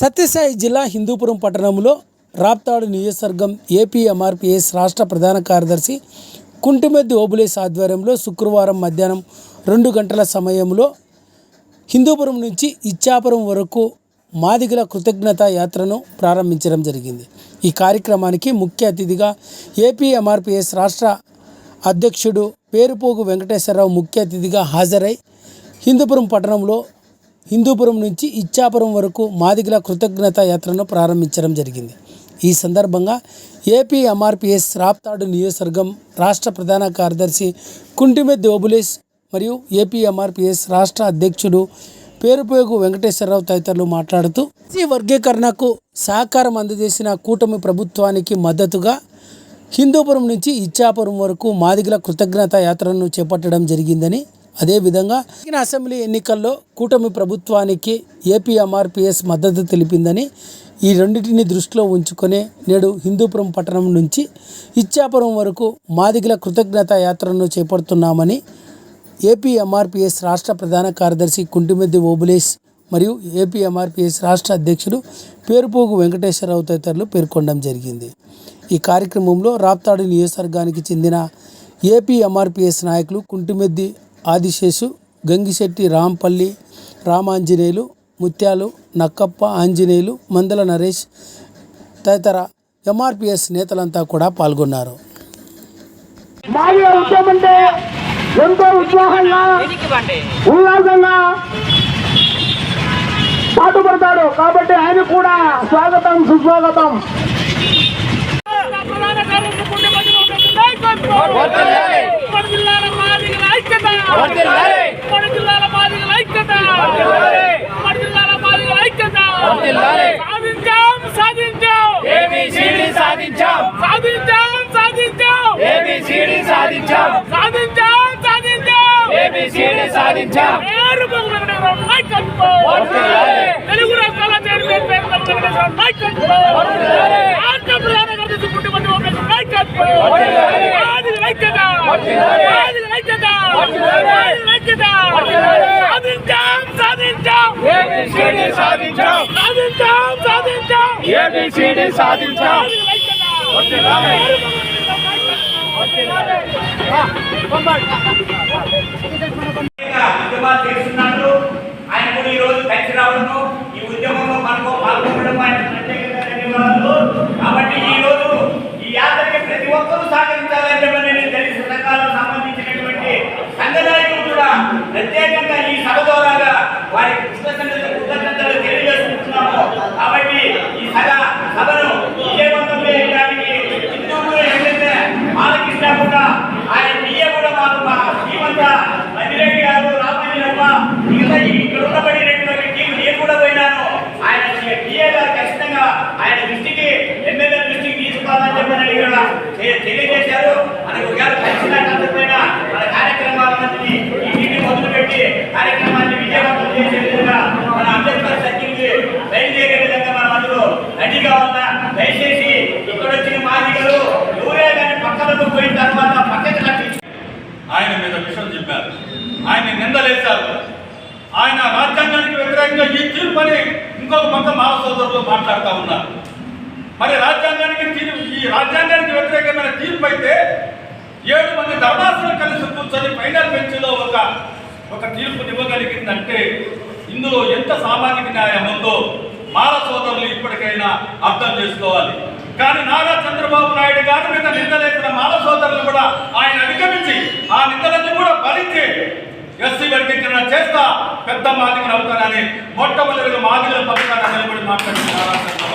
సత్యసాయి జిల్లా హిందూపురం పట్టణంలో రాప్తాడు నియోజకవర్గం ఏపీఎంఆర్పిఎస్ రాష్ట్ర ప్రధాన కార్యదర్శి కుంటిమెద్ది ఓబులేస్ ఆధ్వర్యంలో శుక్రవారం మధ్యాహ్నం రెండు గంటల సమయంలో హిందూపురం నుంచి ఇచ్చాపురం వరకు మాదిగల కృతజ్ఞత యాత్రను ప్రారంభించడం జరిగింది. ఈ కార్యక్రమానికి ముఖ్య అతిథిగా ఏపీఎంఆర్పిఎస్ రాష్ట్ర అధ్యక్షుడు పేరుపోగు వెంకటేశ్వరరావు ముఖ్య అతిథిగా హాజరై హిందూపురం పట్టణంలో హిందూపురం నుంచి ఇచ్చాపురం వరకు మాదిగల కృతజ్ఞత యాత్రను ప్రారంభించడం జరిగింది. ఈ సందర్భంగా ఏపీ ఎంఆర్పిఎస్ రాప్తాడు నియోజకవర్గం రాష్ట్ర ప్రధాన కార్యదర్శి కుంటిమెద్ది ఓబులేష్ మరియు ఏపీ ఎంఆర్పిఎస్ రాష్ట్ర అధ్యక్షుడు పేరుపేగు వెంకటేశ్వరరావు తదితరులు మాట్లాడుతూ ఈ వర్గీకరణకు సహకారం అందజేసిన కూటమి ప్రభుత్వానికి మద్దతుగా హిందూపురం నుంచి ఇచ్చాపురం వరకు మాదిగల కృతజ్ఞత యాత్రను చేపట్టడం జరిగిందని అదేవిధంగా జరిగిన అసెంబ్లీ ఎన్నికల్లో కూటమి ప్రభుత్వానికి ఏపీ ఎంఆర్పిఎస్ మద్దతు తెలిపిందని ఈ రెండింటిని దృష్టిలో ఉంచుకొని నేడు హిందూపురం పట్టణం నుంచి ఇచ్చాపురం వరకు మాదిగల కృతజ్ఞత యాత్రను చేపడుతున్నామని ఏపీ ఎంఆర్పిఎస్ రాష్ట్ర ప్రధాన కార్యదర్శి కుంటిమెద్ది ఓబులేస్ మరియు ఏపీ ఎంఆర్పిఎస్ రాష్ట్ర అధ్యక్షుడు పేరుపోగు వెంకటేశ్వరరావు తదితరులు పేర్కొనడం జరిగింది. ఈ కార్యక్రమంలో రాప్తాడు నియోజకవర్గానికి చెందిన ఏపీ ఎంఆర్పిఎస్ నాయకులు కుంటిమెద్ది ఆదిశేషు గంగిశెట్టి రాంపల్లి రామాంజనేయులు ముత్యాలు నక్కప్ప ఆంజనేయులు మందల నరేష్ తదితర ఎంఆర్పిఎస్ నేతలంతా కూడా పాల్గొన్నారు ఎంతో ఉత్సాహంగా ఉల్లాసంగా పాటుపడతాడు కాబట్టి ఆయన కూడా స్వాగతం సుస్వాగతం ప్రధాన కార్యదర్శి పుణ్యమతి లోకేష్ నాయకత్వం. ఉమ్మడి జిల్లాల మాదిగల ఐక్యత. ఉమ్మడి జిల్లాల మాదిగల ఐక్యత. ఉమ్మడి జిల్లాల మాదిగల ఐక్యత. సాధించాం సాధించాం ఏబిసిడి సాధించాం సాధించాం సాధించాం ఏబిసిడి సాధించాం సాధించాం సాధించాం ఏబిసిడి సాధించాం. తెలుగు రాష్ట్రాల చైర్మన్ పేరు. రాష్ట్ర ప్రధాన కార్యదర్శి పుట్టిమతి లోకేష్ నాయకత్వం. వర్ధిల్లాలి. మాదిగల ఐక్యత. వర్ధిల్లాలి. మాదిగల ఐక్యత. వర్ధిల్లాలి. మాదిగల ఐక్యత. వర్ధిల్లాలి. సాధించాం సాధించాం ఏబిసిడి సాధించాం సాధించాం సాధించాం ఏబిసిడి సాధించాం ఆయన కూడా ఈ రోజు కలిసి రావడము ఈ ఉద్యమంలో మనకు పాల్గొనడం ఆయన కూడా తెలియజేశారు. మనకు ఒకవేళ కలిసినట్లయినా మన కార్యక్రమాలన్నింటినీ ఈ ఇంటిని మొదలుపెట్టి కార్యక్రమాన్ని విజయవంతం చేసే విధంగా మన అంబేద్కర్ సర్కిల్కి బయలుదేరే విధంగా మనం అందరూ రెడీగా ఉన్నా దయచేసి ఇక్కడ వచ్చిన మాదిగలు ఎవరే కానీ పక్కలకు పోయిన తర్వాత పక్కకి కట్టి ఆయన మీద విషయం చెప్పారు. ఆయన నిందలేశారు. ఆయన రాజ్యాంగానికి వ్యతిరేకంగా ఈ తీర్పని ఇంకొక పక్క మా సోదరులు మాట్లాడుతూ ఉన్నారు. మరి రాజ్యాంగానికి ఈ రాజ్యాంగానికి వ్యతిరేకమైన తీర్పు అయితే ఏడు మంది ధర్మాసనం కలిసి కూర్చొని ఫైనల్ బెంచ్లో ఒక ఒక తీర్పు ఇవ్వగలిగిందంటే ఇందులో ఎంత సామాజిక న్యాయం ఉందో మాల సోదరులు ఇప్పటికైనా అర్థం చేసుకోవాలి. కానీ నారా చంద్రబాబు నాయుడు గారి మీద నిందలేసిన మాల సోదరులు కూడా ఆయన అధిగమించి ఆ నిందలన్నీ కూడా భరించి ఎస్సీ వర్గీకరణ చేస్తా పెద్ద మాదిగలు అవుతానని మొట్టమొదటి మాదిగల పక్షాన నిలబడి మాట్లాడుతున్నారు నారా చంద్రబాబు.